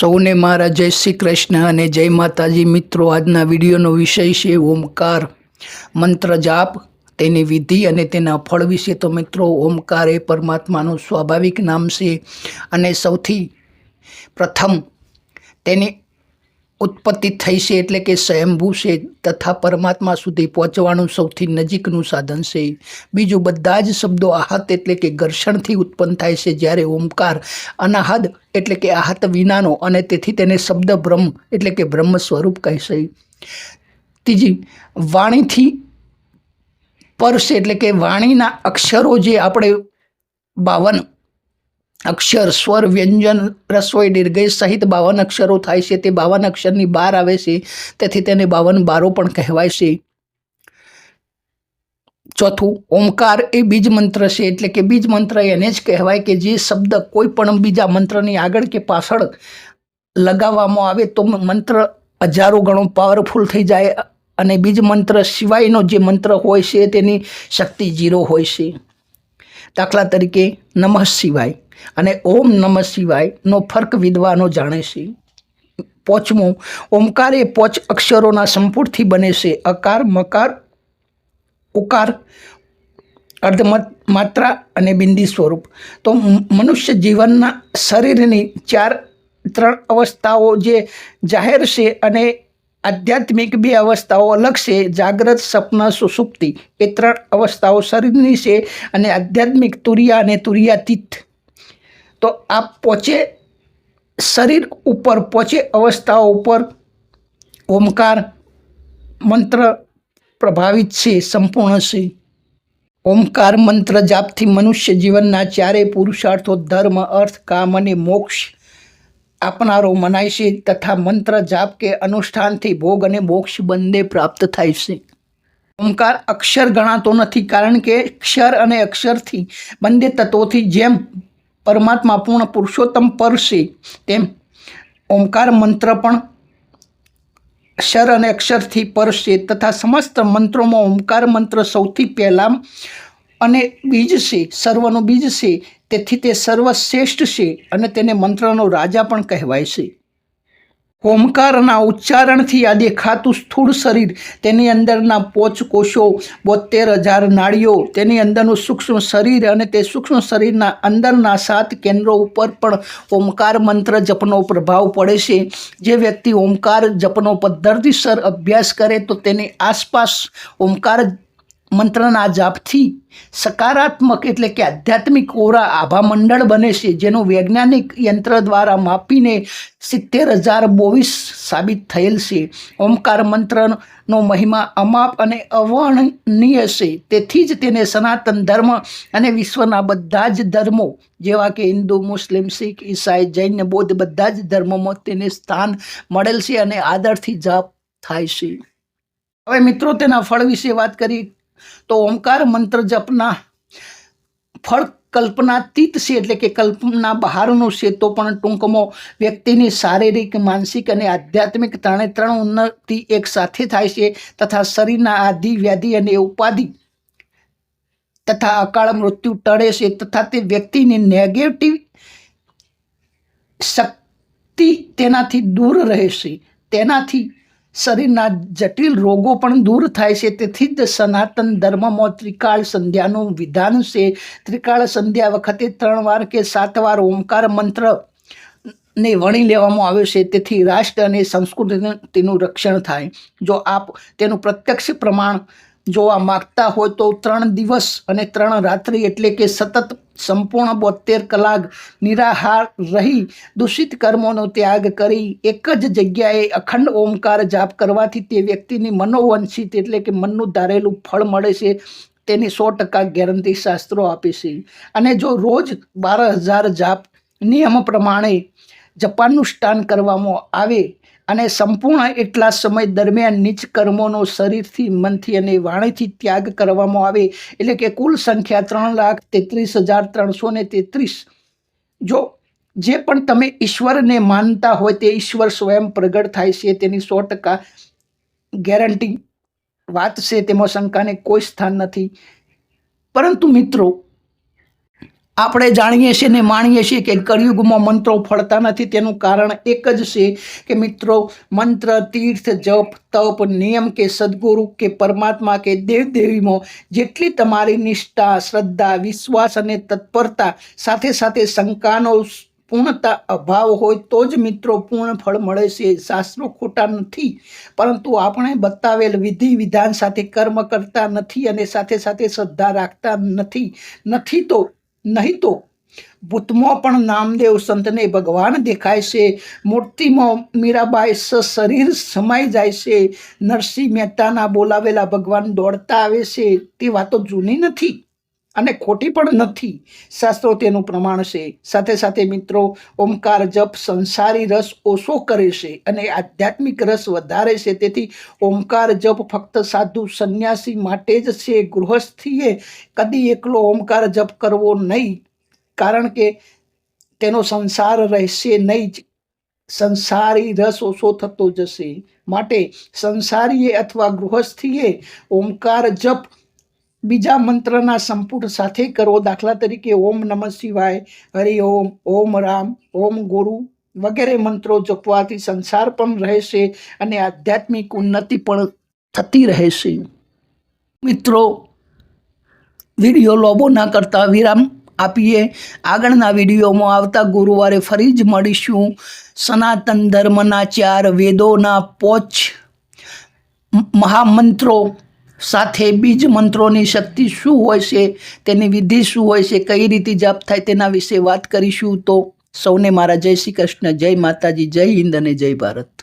સૌને મારા જય શ્રી કૃષ્ણ અને જય માતાજી. મિત્રો, આજના વિડીયોનો વિષય છે ઓમકાર. મંત્ર જાપ, તેની વિધિ અને તેના ફળ વિશે. તો મિત્રો, ઓમકાર એ પરમાત્માનું સ્વાભાવિક નામ છે અને સૌથી પ્રથમ તેની ઉત્પત્તિ થઈ છે એટલે કે સ્વયંભૂ છે તથા પરમાત્મા સુધી પહોંચવાનું સૌથી નજીકનું સાધન છે. બીજું બધા જ શબ્દો આહત એટલે કે ઘર્ષણથી ઉત્પન્ન થાય છે જ્યારે ઓમકાર અનાહદ એટલે કે આહત વિનાનો અને તેથી તેને શબ્દ બ્રહ્મ એટલે કે બ્રહ્મ સ્વરૂપ કહેશે. ત્રીજી, વાણીથી પર છે એટલે કે વાણીના અક્ષરો જે આપણે બાવન અક્ષર, સ્વર, વ્યંજન, રસોઈ, દીર્ઘય સહિત બાવન અક્ષરો થાય છે. તે બાવન અક્ષરની બાર આવે છે. તેથી તેને બાવન બારો પણ કહેવાય છે. ચોથું, ઓમકાર એ બીજ મંત્ર છે. એટલે કે બીજ મંત્ર એને જ કહેવાય કે જે શબ્દ કોઈ પણ બીજા મંત્રની આગળ કે પાછળ લગાવવામાં આવે તો મંત્ર હજારો ગણો પાવરફુલ થઈ જાય અને બીજ મંત્ર સિવાયનો જે મંત્ર હોય છે તેની શક્તિ જીરો હોય છે. દાખલા તરીકે નમઃ શિવાય. અને ઓમ નમઃ શિવાયનો ફર્ક વિદ્વાનો જાણે છે. પોચમું, ઓમકાર એ પોચ અક્ષરોના સંપૂર્ણથી બને છે. અકાર, મકાર, ઉકાર, અર્ધમત, માત્રા અને બિંદી સ્વરૂપ. તો મનુષ્ય જીવનના શરીરની ચાર, ત્રણ અવસ્થાઓ જે જાહેર છે અને આધ્યાત્મિક બે અવસ્થાઓ અલગ છે, જાગ્રત, સપન, સુસુપ્તિ, એ ત્રણ અવસ્થાઓ શરીરની છે અને આધ્યાત્મિક તુરિયા અને તુરિયાતીત. તો આ પોચે, શરીર ઉપર પોચે, અવસ્થાઓ ઉપર ઓમકાર મંત્ર પ્રભાવિત છે, સંપૂર્ણ છે. ઓમકાર મંત્ર જાપથી મનુષ્ય જીવનના ચારેય પુરુષાર્થો, ધર્મ, અર્થ, કામ અને મોક્ષ આપનારો મનાય છે તથા મંત્ર જાપ કે અનુષ્ઠાનથી ભોગ અને મોક્ષ બંને પ્રાપ્ત થાય છે. ઓમકાર અક્ષર ગણાતો નથી કારણ કે ક્ષર અને અક્ષરથી બંને તત્વોથી જેમ પરમાત્મા પૂર્ણ પુરુષોત્તમ પર તેમ ઓમકાર મંત્ર પણ અક્ષર અને અક્ષરથી પર તથા સમસ્ત મંત્રોમાં ઓમકાર મંત્ર સૌથી પહેલાં અને બીજ છે, સર્વનું બીજ છે, તેથી તે સર્વશ્રેષ્ઠ છે અને તેને મંત્રનો રાજા પણ કહેવાય છે. ઓમકારના ઉચ્ચારણથી આ દેખાતું સ્થૂળ શરીર, તેની અંદરના પોચ કોષો બોતેર હજાર નાળીઓ, તેની અંદરનું સૂક્ષ્મ શરીર અને તે સૂક્ષ્મ શરીરના અંદરના સાત કેન્દ્રો ઉપર પણ ઓમકાર મંત્ર જપનો પ્રભાવ પડે છે. જે વ્યક્તિ ઓમકાર જપનો પદ્ધતિસર અભ્યાસ કરે તો તેની આસપાસ ઓમકાર મંત્રના જાપથી સકારાત્મક એટલે કે આધ્યાત્મિક ઓરા આભા મંડળ બને છે, જેનું વૈજ્ઞાનિક યંત્ર દ્વારા માપીને સિત્તેર હજાર બોવીસ સાબિત થયેલ છે. ઓમકાર મંત્રનો મહિમા અમાપ અને અવર્ણનીય છે. તેથી જ તેને સનાતન ધર્મ અને વિશ્વના બધા જ ધર્મો, જેવા કે હિન્દુ, મુસ્લિમ, શીખ, ઈસાઈ, જૈન, બૌદ્ધ, બધા જ ધર્મોમાં તેને સ્થાન મળેલ છે અને આદરથી જાપ થાય છે. હવે મિત્રો, તેના ફળ વિશે વાત કરી તો ઓમકાર મંત્ર જપના ફળ કલ્પનાતીત છે એટલે કે કલ્પના બહારનું છે, તો પણ ટૂંકમાં વ્યક્તિની શારીરિક, માનસિક અને આધ્યાત્મિક ત્રણે ત્રણ ઉન્નતિ એક સાથે થાય છે તથા શરીરના આધિ, વ્યાધિ અને ઉપાધિ તથા અકાળ મૃત્યુ ટળે છે તથા તે વ્યક્તિની નેગેટિવ શક્તિ તેનાથી દૂર રહેશે તેનાથી શરીરના જટિલ રોગો પણ દૂર થાય છે. તેથી જ સનાતન ધર્મમાં ત્રિકાળ સંધ્યાનું વિધાન છે. ત્રિકાળ સંધ્યા વખતે ત્રણ વાર કે સાત વાર ઓમકાર મંત્ર ને વણી લેવામાં આવ્યો છે. તેથી રાષ્ટ્ર અને સંસ્કૃતિનું રક્ષણ થાય. જો આપ તેનું પ્રત્યક્ષ પ્રમાણ જોવા માગતા હોય તો ત્રણ દિવસ અને ત્રણ રાત્રિ એટલે કે સતત સંપૂર્ણ બોતેર કલાક નિરાહાર રહી દૂષિત કર્મોનો ત્યાગ કરી એક જ જગ્યાએ અખંડ ઓમકાર જાપ કરવાથી તે વ્યક્તિની મનોવંશિત એટલે કે મનનું ધારેલું ફળ મળે છે તેની સો ટકા ગેરંટી શાસ્ત્રો આપે છે. અને જો રોજ બાર હજાર જાપ નિયમ પ્રમાણે જપાનુષ્ઠાન કરવામાં આવે અને સંપૂર્ણ એટલા સમય દરમિયાન નીચ કર્મોનો શરીરથી, મનથી અને વાણીથી ત્યાગ કરવામાં આવે. એટલે કે કુલ સંખ્યા ત્રણ લાખ તેત્રીસ હજાર ત્રણસો ને તેત્રીસ. જો જે પણ તમે ઈશ્વરને માનતા હોય તે ઈશ્વર સ્વયં પ્રગટ થાય છે, તેની સો ટકા ગેરંટી વાત છે, તેમાં શંકાને કોઈ સ્થાન નથી. પરંતુ મિત્રો આપણે જાણીએ છીએ ને માણીએ છીએ કે કળિયુગમાં મંત્રો ફળતા નથી. તેનું કારણ એક જ છે કે મિત્રો, મંત્ર, તીર્થ, જપ, તપ, નિયમ કે સદગુરુ કે પરમાત્મા કે દેવદેવીમાં જેટલી તમારી નિષ્ઠા, શ્રદ્ધા, વિશ્વાસ અને તત્પરતા સાથે સાથે શંકાનો પૂર્ણતા અભાવ હોય તો જ મિત્રો પૂર્ણ ફળ મળે છે. શાસ્ત્રો ખોટા નથી, પરંતુ આપણે બતાવેલ વિધિ, વિધાન સાથે કર્મ કરતા નથી અને સાથે સાથે શ્રદ્ધા રાખતા નથી. નથી તો નહીં તો ભૂતમાં પણ નામદેવ સંતને ભગવાન દેખાય છે. મૂર્તિમાં મીરાબાઈ શરીર સમાઈ જાય છે. નરસિંહ મહેતાના બોલાવેલા ભગવાન દોડતા આવે છે. તે વાતો જૂની નથી. અને ખોટી પણ નથી. શાસ્ત્રો તેનું પ્રમાણ છે. સાથે સાથે મિત્રો, ઓમકાર, જપ, સંસારી રસ ઓછો કરે છે અને આધ્યાત્મિક રસ વધારે છે. તેથી ઓમકાર, જપ ફક્ત સાધુ સંન્યાસી માટે જ છે. ગૃહસ્થીએ કદી એકલો ઓમકાર, જપ કરવો નહીં. કારણ કે તેનો સંસાર રહેશે નહીં જ. સંસારી રસ ઓછો થતો જશે. માટે સંસારીએ અથવા ગૃહસ્થીએ ઓમકાર, જપ બીજા મંત્રના સંપુટ સાથે કરવો દાખલા તરીકે ઓમ નમઃ શિવાય, હરિ ઓમ ઓમ રામ, ઓમ ગુરુ વગેરે મંત્રો જપવાથી સંસાર પણ રહેશે અને આધ્યાત્મિક ઉન્નતિ પણ થતી રહેશે. મિત્રો, વીડિયો લોબો ના કરતા વિરામ આપીએ. આગળના વિડીયોમાં આવતા ગુરુવારે ફરી જ મળીશું. સનાતન ધર્મના ચાર વેદોના પોચ મહામંત્રો સાથે બીજ મંત્રોની શક્તિ શું હોય છે, તેની વિધિ શું હોય છે, કઈ રીતે જાપ થાય તેના વિશે વાત કરીશું તો સૌને મારા જય શ્રી કૃષ્ણ, જય માતાજી, જય હિન્દ અને જય ભારત.